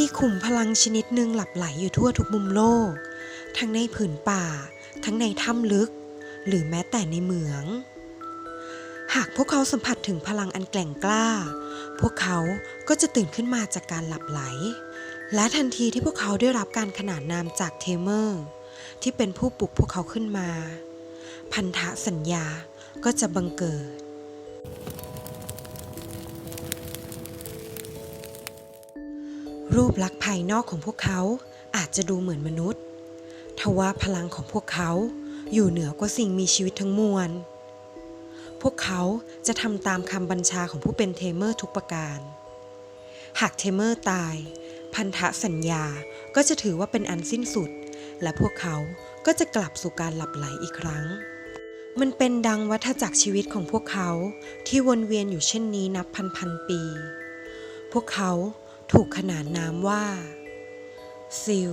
มีขุมพลังชนิดหนึ่งหลับไหลอยู่ทั่วทุกมุมโลก ทั้งในผืนป่า ทั้งในถ้ำลึก หรือแม้แต่ในเหมือง หากพวกเขาสัมผัสถึงพลังอันแกล่งกล้า พวกเขาก็จะตื่นขึ้นมาจากการหลับไหล และทันทีที่พวกเขาได้รับการขนานนามจากเทเมอร์ ที่เป็นผู้ปลุกพวกเขาขึ้นมา พันธสัญญาก็จะบังเกิด รูปลักษณ์ภายนอกของพวกเขาอาจจะดูเหมือนมนุษย์ ทว่าพลังของพวกเขาอยู่เหนือกว่าสิ่งมีชีวิตทั้งมวล พวกเขาจะทำตามคำบัญชาของผู้เป็นเทเมอร์ทุกประการ หากเทเมอร์ตาย พันธสัญญาก็จะถือว่าเป็นอันสิ้นสุด และพวกเขาก็จะกลับสู่การหลับไหลอีกครั้ง มันเป็นดังวัฏจักรชีวิตของพวกเขาที่วนเวียนอยู่เช่นนี้นับพันพันๆปี พวกเขา ถูกขนานนามว่า ซิล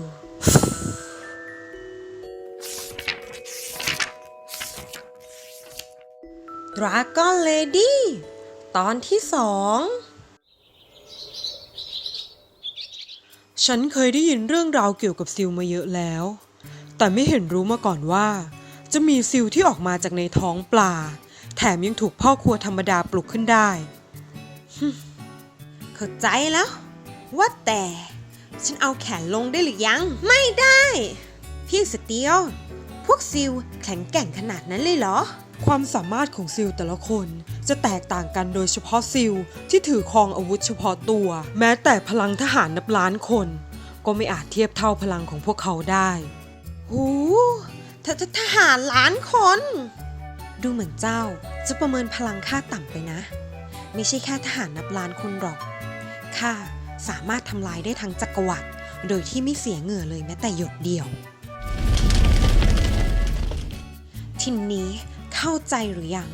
ดราก้อนเลดี้ตอนที่สองฉันเคยได้ยินเรื่องราวเกี่ยวกับซิลมาเยอะแล้ว แต่ไม่เห็นรู้มาก่อนว่า จะมีซิลที่ออกมาจากในท้องปลา แถมยังถูกพ่อครัวธรรมดาปลุกขึ้นได้เข้าใจแล้ว ว่าแต่ ฉันเอาแขนลงได้หรือยัง ไม่ได้ พี่สเตียว พวกซิลแข็งแกร่งขนาดนั้นเลยเหรอ ความสามารถของซิลแต่ละคนจะแตกต่างกันโดยเฉพาะซิลที่ถือครองอาวุธเฉพาะตัว แม้แต่พลังทหารนับล้านคน ก็ไม่อาจเทียบเท่าพลังของพวกเขาได้หูทททหารล้านคน ดูเหมือนเจ้าจะประเมินพลังข้าต่ำไปนะ ไม่ใช่แค่ทหารนับล้านคนหรอก ข้า สามารถทำลายได้ทั้งจักรวรรดิโดยที่ไม่เสียเหงื่อเลยแม้แต่หยดเดียว ทีนี้เข้าใจหรือยัง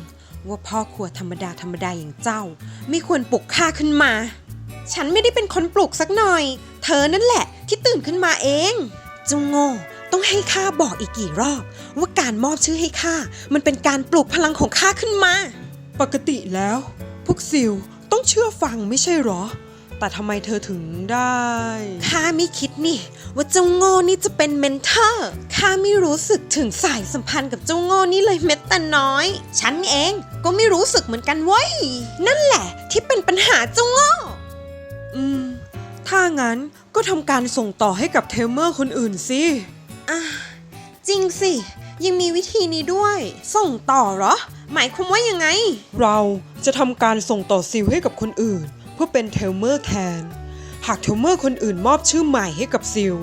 ว่าพ่อครัวธรรมดาธรรมดาอย่างเจ้า ไม่ควรปลุกข้าขึ้นมา ฉันไม่ได้เป็นคนปลุกสักหน่อย เธอนั่นแหละที่ตื่นขึ้นมาเองจุงโง่ต้องให้ข้าบอกอีกกี่รอบ ว่าการมอบชื่อให้ข้ามันเป็นการปลุกพลังของข้าขึ้นมา ปกติแล้ว พวกซิลต้องเชื่อฟังไม่ใช่หรอ แต่ทำไมเธอถึงได้ ข้าไม่คิดนี่ ว่าเจ้าโง่นี่จะเป็นเมนเทอร์ ข้าไม่รู้สึกถึงสายสัมพันธ์กับเจ้าโง่นี่เลยเม็ดแต่น้อย ฉันเองก็ไม่รู้สึกเหมือนกันเว้ย นั่นแหละที่เป็นปัญหาเจ้าโง่ อืม ถ้างั้นก็ทำการส่งต่อให้กับเทลเมอร์คนอื่นสิอะจริงสิ ยังมีวิธีนี้ด้วย ส่งต่อเหรอ หมายความว่ายังไง เราจะทำการส่งต่อซิลให้กับคนอื่น เพื่อเป็นเทลเมอร์แทนหากเทลเมอร์คนอื่นมอบชื่อใหม่ให้กับซิล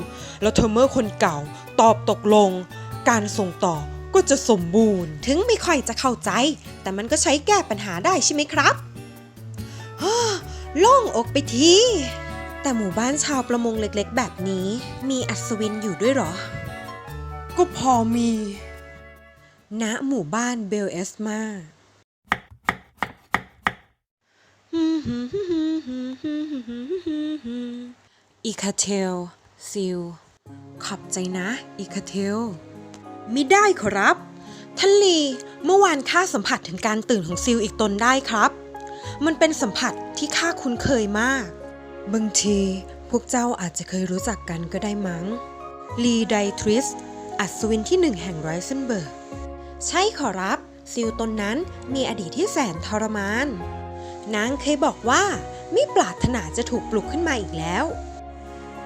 แล้วเทลเมอร์คนเก่าตอบตกลง การส่งต่อก็จะสมบูรณ์ ถึงไม่ค่อยจะเข้าใจ แต่มันก็ใช้แก้ปัญหาได้ใช่ไหมครับโล่งอกไปที แต่หมู่บ้านชาวประมงเล็กๆ แบบนี้ มีอัศวินอยู่ด้วยหรอ ก็พอมี ณหมู่บ้านเบลเอสมา อีคาเทลซิล ขอบใจนะ อีคาเทลมิได้ขอรับท่านลีเมื่อวานข้าสัมผัสถึงการตื่นของซิลอีกตนได้ครับ มันเป็นสัมผัสที่ข้าคุ้นเคยมาก บางทีพวกเจ้าอาจจะเคยรู้จักกันก็ได้มั้ง ลีไดทริส อัศวินที่หนึ่งแห่งไรเซนเบิร์ก ใช่ขอรับ ซิลตนนั้นมีอดีตที่แสนทรมาน นางเคยบอกว่าไม่ปรารถนาจะถูกปลุกขึ้นมาอีกแล้ว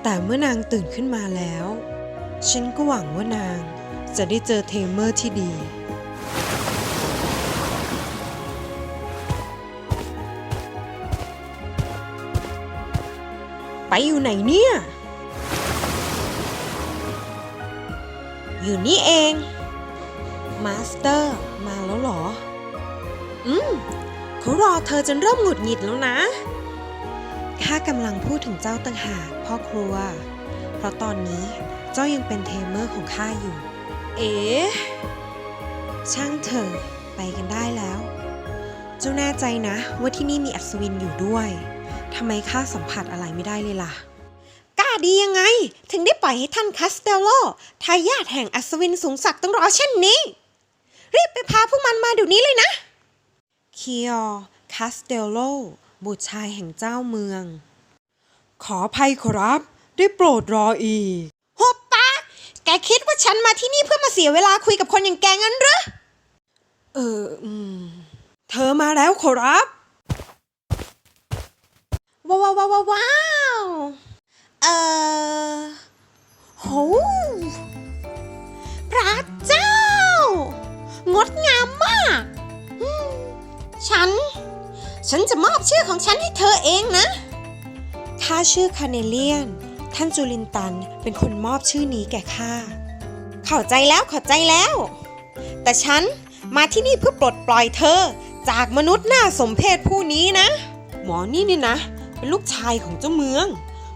แต่เมื่อนางตื่นขึ้นมาแล้ว ฉันก็หวังว่านางจะได้เจอเทมเมอร์ที่ดี ไปอยู่ไหนเนี่ย อยู่นี่เอง มาสเตอร์ มาแล้วเหรอ อืม เขารอเธอจนเริ่มหงุดหงิดแล้วนะข้ากำลังพูดถึงเจ้าต่างหากพ่อครัว เพราะตอนนี้เจ้ายังเป็นเทมเมอร์ของข้าอยู่ เอ๋ช่างเถอะไปกันได้แล้ว เจ้าแน่ใจนะว่าที่นี่มีอัศวินอยู่ด้วยทำไมข้าสัมผัสอะไรไม่ได้เลยล่ะ กล้าดียังไง ถึงได้ปล่อยให้ท่านคาสเตลโลทายาทแห่งอัศวินสูงศักดิ์ต้องรอเช่นนี้ รีบไปพาพวกมันมาเดี๋ยวนี้เลยนะ คิออคาสเตลโล บุตรชายแห่งเจ้าเมือง ขออภัยขอรับ ได้โปรดรออีกหุบปากแกคิดว่าฉันมาที่นี่เพื่อมาเสียเวลาคุยกับคนอย่างแกงั้นหรือเอออืม เธอมาแล้วขอรับว้าวว้าวว้าวว้าวเออโหพระเจ้า งดงามมากอืม ฉัน ฉันจะมอบชื่อของฉันให้เธอเองนะข้าชื่อคาเนเลียน ท่านจูลินตันเป็นคนมอบชื่อนี้แก่ข้าเข้าใจแล้วเข้าใจแล้ว แต่ฉันมาที่นี่เพื่อปลดปล่อยเธอ จากมนุษย์หน้าสมเพศผู้นี้นะ หมอนี่นี่นะ เป็นลูกชายของเจ้าเมือง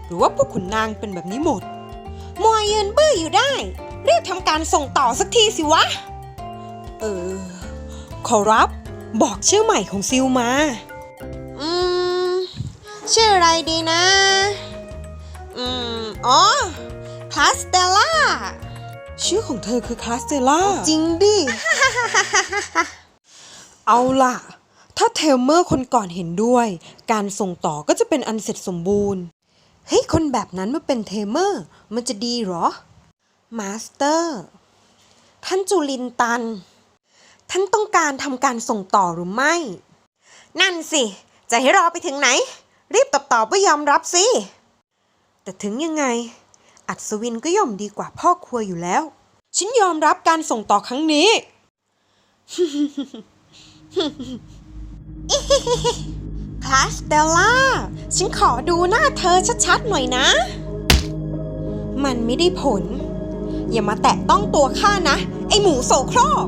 หรือว่าพวกขุนนางเป็นแบบนี้หมดมัวยืนบื้ออยู่ได้รีบทำการส่งต่อสักทีสิวะ เออ ขอรับ บอกชื่อใหม่ของซิลมา อืม ชื่ออะไรดีนะ อืม อ๋อคลาสเตล่า ชื่อของเธอคือคลาสเตล่า จริงดิ เอาล่ะ ถ้าเทลเมอร์คนก่อนเห็นด้วย การส่งต่อก็จะเป็นอันเสร็จสมบูรณ์ เฮ้ย คนแบบนั้นมาเป็นเทลเมอร์ มันจะดีเหรอ มาสเตอร์ ท่านจูลินตัน ท่านต้องการทำการส่งต่อหรือไม่ นั่นสิ จะให้รอไปถึงไหน รีบตอบตอบว่ายอมรับสิ แต่ถึงยังไง อัศวินก็ย่อมดีกว่าพ่อครัวอยู่แล้ว ฉันยอมรับการส่งต่อครั้งนี้ คลาสเตลล่า ฉันขอดูหน้าเธอชัดๆหน่อยนะ มันไม่ได้ผล อย่ามาแตะต้องตัวข้านะ ไอหมูโสโครก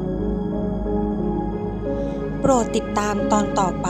โปรดติดตามตอนต่อไป